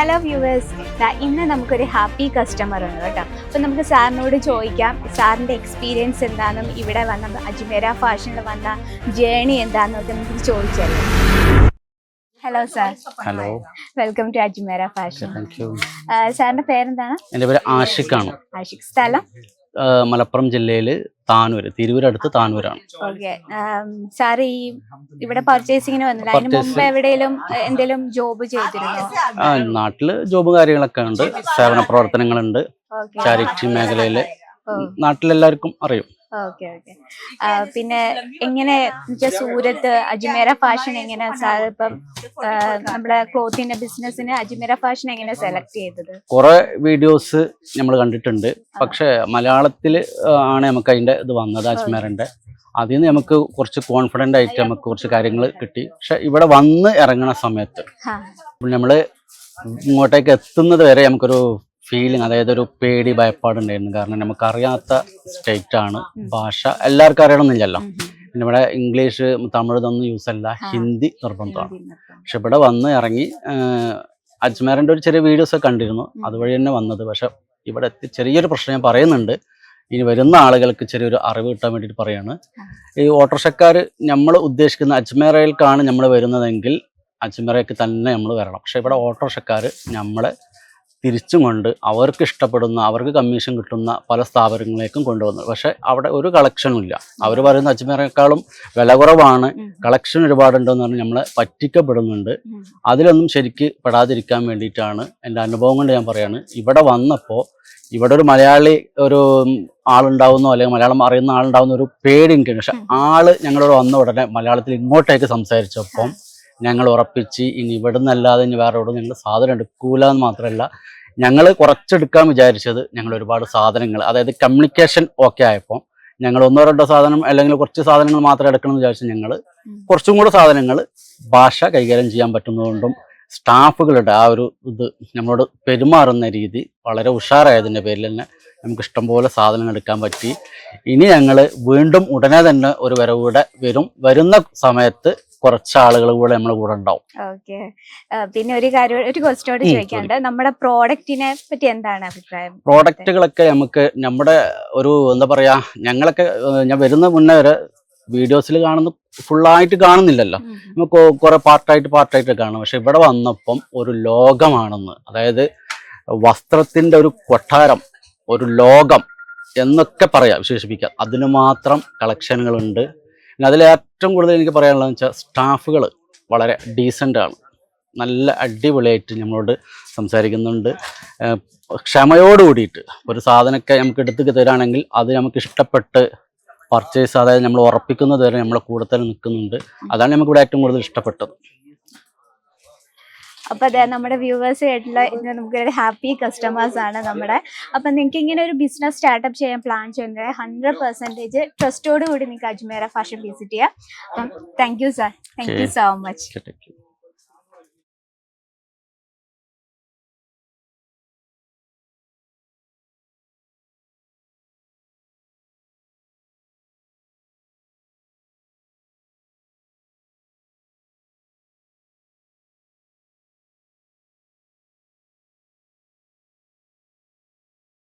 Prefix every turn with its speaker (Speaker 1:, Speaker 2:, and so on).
Speaker 1: Hello viewers ഇന്ന് നമുക്കൊരു happy customer ഉണ്ട് കേട്ടോ. അപ്പം നമുക്ക് സാറിനോട് ചോദിക്കാം സാറിന്റെ എക്സ്പീരിയൻസ് എന്താണെന്നും ഇവിടെ വന്ന അജ്മേര ഫാഷനിൽ വന്ന ജേണി എന്താണെന്നൊക്കെ നമുക്ക് ചോദിച്ചറിയാം. Hello sir
Speaker 2: hello
Speaker 1: welcome to Ajmera fashion സാറിന്റെ പേരെന്താണ്?
Speaker 2: എന്റെ പേര് ആഷിഖാണ്.
Speaker 1: ആഷിഖ്. സ്ഥലം?
Speaker 2: മലപ്പുറം ജില്ലയിൽ താനൂര് തിരൂർ അടുത്ത് താനൂരാണ്.
Speaker 1: ഓക്കെ. സാർ ഈ ഇവിടെ പർച്ചേസിങ്ങിന് വന്നില്ല. അതിന് മുമ്പ് എവിടെയെങ്കിലും എന്തെങ്കിലും ജോബ് ചെയ്തിരുന്നോ?
Speaker 2: ആ നാട്ടിൽ ജോബ് കാര്യങ്ങളൊക്കെ ഉണ്ട്. സേവന പ്രവർത്തനങ്ങളുണ്ട്. ചാരിറ്റി മേഖലയിൽ. നാട്ടിലെല്ലാവർക്കും അറിയും.
Speaker 1: Okay okay. പിന്നെ എങ്ങനെ സൂരത്ത് അജ്മേര ഫാഷൻ എങ്ങനെ സാർ ഇപ്പം നമ്മുടെ ക്ലോത്തിന്റെ ബിസിനസ്സിന് അജ്മേര ഫാഷൻ എങ്ങനെ സെലക്ട് ചെയ്തത്?
Speaker 2: കുറെ വീഡിയോസ് നമ്മൾ കണ്ടിട്ടുണ്ട്. പക്ഷെ മലയാളത്തിൽ ആണ് നമുക്ക് അതിന്റെ ഇത് വന്നത് അജ്മേറിന്റെ അതിൽ നിന്ന് നമുക്ക് കുറച്ച് കോൺഫിഡന്റ് ആയിട്ട് നമുക്ക് കുറച്ച് കാര്യങ്ങൾ കിട്ടി. പക്ഷെ ഇവിടെ വന്ന് ഇറങ്ങണ സമയത്ത് നമ്മൾ ഇങ്ങോട്ടേക്ക് എത്തുന്നത് വരെ നമുക്കൊരു ഫീലിംഗ് അതായത് ഒരു പേടി ഭയപ്പാടുണ്ടായിരുന്നു. കാരണം നമുക്കറിയാത്ത സ്റ്റേറ്റ് ആണ് ഭാഷ. എല്ലാവർക്കും അറിയണമെന്നില്ലല്ലോ. പിന്നെ ഇവിടെ ഇംഗ്ലീഷ് തമിഴ് ഇതൊന്നും യൂസ് അല്ല ഹിന്ദി നിർബന്ധമാണ്. പക്ഷെ ഇവിടെ വന്ന് ഇറങ്ങി അജ്മേറിന്റെ ഒരു ചെറിയ വീഡിയോസ് ഒക്കെ കണ്ടിരുന്നു. അതുവഴി തന്നെ വന്നത്. പക്ഷെ ഇവിടെ എത്തി ചെറിയൊരു പ്രശ്നം ഞാൻ പറയുന്നുണ്ട്. ഇനി വരുന്ന ആളുകൾക്ക് ചെറിയൊരു അറിവ് കിട്ടാൻ വേണ്ടിയിട്ട് പറയാണ്. ഈ ഓട്ടോറിക്ഷക്കാർ നമ്മൾ ഉദ്ദേശിക്കുന്ന അജ്മേറയിലേക്കാണ് നമ്മൾ വരുന്നതെങ്കിൽ അജ്മേറയ്ക്ക് തന്നെ നമ്മൾ വരണം. പക്ഷെ ഇവിടെ ഓട്ടോറിക്ഷക്കാർ നമ്മളെ തിരിച്ചും കൊണ്ട് അവർക്ക് ഇഷ്ടപ്പെടുന്ന അവർക്ക് കമ്മീഷൻ കിട്ടുന്ന പല സ്ഥാപനങ്ങളിലേക്കും കൊണ്ടുവന്നു. പക്ഷെ അവിടെ ഒരു കളക്ഷനും ഇല്ല. അവർ പറയുന്ന അജ്മീറിനേക്കാളും വില കുറവാണ്. കളക്ഷൻ ഒരുപാടുണ്ടെന്ന് പറഞ്ഞ് നമ്മളെ പറ്റിക്കപ്പെടുന്നുണ്ട്. അതിലൊന്നും ശരിക്ക് പെടാതിരിക്കാൻ വേണ്ടിയിട്ടാണ് എന്റെ അനുഭവം കൊണ്ട് ഞാൻ പറയാണ്. ഇവിടെ വന്നപ്പോൾ ഇവിടെ ഒരു മലയാളി ഒരു ആളുണ്ടാവുന്നോ അല്ലെങ്കിൽ മലയാളം അറിയുന്ന ആളുണ്ടാവുന്ന ഒരു പേടി എനിക്കുണ്ട് പക്ഷെ ആൾ ഞങ്ങളോട് വന്ന ഉടനെ മലയാളത്തിൽ ഇങ്ങോട്ടേക്ക് സംസാരിച്ചപ്പം ഞങ്ങൾ ഉറപ്പിച്ച് ഇനി ഇവിടെ നിന്നല്ലാതെ ഇനി വേറെ ഇവിടെ ഞങ്ങൾ സാധനം എടുക്കൂല എന്ന് മാത്രമല്ല ഞങ്ങൾ കുറച്ചെടുക്കാൻ വിചാരിച്ചത് ഞങ്ങൾ ഒരുപാട് സാധനങ്ങൾ അതായത് കമ്മ്യൂണിക്കേഷൻ ഓക്കെ ആയപ്പോൾ ഞങ്ങൾ ഒന്നോ രണ്ടോ സാധനം അല്ലെങ്കിൽ കുറച്ച് സാധനങ്ങൾ മാത്രം എടുക്കണം എന്ന് വിചാരിച്ചു ഞങ്ങൾ കുറച്ചും കൂടെ സാധനങ്ങൾ ഭാഷ കൈകാര്യം ചെയ്യാൻ പറ്റുന്നതുകൊണ്ടും സ്റ്റാഫുകളുടെ ആ ഒരു ഇത് നമ്മളോട് പെരുമാറുന്ന രീതി വളരെ ഉഷാറായതിന്റെ പേരിൽ തന്നെ നമുക്ക് ഇഷ്ടംപോലെ സാധനങ്ങൾ എടുക്കാൻ പറ്റി. ഇനി ഞങ്ങൾ വീണ്ടും ഉടനെ തന്നെ ഒരു വരവൂടെ വരും. വരുന്ന സമയത്ത് കുറച്ച് ആളുകൾ കൂടെ നമ്മളെ കൂടെ ഉണ്ടാവും.
Speaker 1: ഓക്കെ. പിന്നെ ഒരു കാര്യം ഒരു
Speaker 2: ക്വസ്റ്റിനോട്
Speaker 1: ചോദിക്കാണ്ട് നമ്മുടെ പ്രോഡക്റ്റിനെ പറ്റി എന്താണ് അഭിപ്രായം?
Speaker 2: പ്രോഡക്റ്റുകളൊക്കെ നമുക്ക് നമ്മുടെ ഒരു എന്താ പറയാ ഞങ്ങളൊക്കെ ഞാൻ വരുന്ന മുന്നേ വരെ വീഡിയോസിൽ കാണുന്ന ഫുള്ളായിട്ട് കാണുന്നില്ലല്ലോ. നമുക്ക് കുറെ പാർട്ടായിട്ട് പാർട്ടായിട്ട് കാണും. പക്ഷെ ഇവിടെ വന്നപ്പം ഒരു ലോകമാണെന്ന് അതായത് വസ്ത്രത്തിന്റെ ഒരു കൊട്ടാരം ഒരു ലോകം എന്നൊക്കെ പറയാം വിശേഷിപ്പിക്കാം. അതിന് മാത്രം കളക്ഷനുകളുണ്ട് പിന്നെ അതിൽ ഏറ്റവും കൂടുതൽ എനിക്ക് പറയാനുള്ളതെന്ന് വെച്ചാൽ സ്റ്റാഫുകൾ വളരെ ഡീസന്റാണ് നല്ല അടിപൊളിയായിട്ട് നമ്മളോട് സംസാരിക്കുന്നുണ്ട്. ക്ഷമയോട് കൂടിയിട്ട് ഒരു സാധനമൊക്കെ നമുക്ക് എടുത്ത് തരാണെങ്കിൽ അത് നമുക്ക് ഇഷ്ടപ്പെട്ട് പർച്ചേസ് അതായത് നമ്മൾ ഉറപ്പിക്കുന്നത് വരെ നമ്മളെ കൂടെ തന്നെ നിൽക്കുന്നുണ്ട്. അതാണ് നമുക്ക് ഇവിടെ ഏറ്റവും കൂടുതൽ ഇഷ്ടപ്പെട്ടത്.
Speaker 1: അപ്പൊ അതെ നമ്മുടെ വ്യൂവേഴ്സ് ആയിട്ടുള്ള ഇന്ന് നമുക്ക് ഹാപ്പി കസ്റ്റമേഴ്സ് ആണ് നമ്മുടെ. അപ്പൊ നിങ്ങൾക്ക് ഇങ്ങനെ ഒരു ബിസിനസ് സ്റ്റാർട്ടപ്പ് ചെയ്യാൻ പ്ലാൻ ചെയ്യുന്നത് ഹൺഡ്രഡ് പെർസെന്റേജ് ട്രസ്റ്റോട് കൂടി നിങ്ങൾക്ക് അജ്മേര ഫാഷൻ വിസിറ്റ് ചെയ്യാം. അപ്പം thank you sir thank you so much.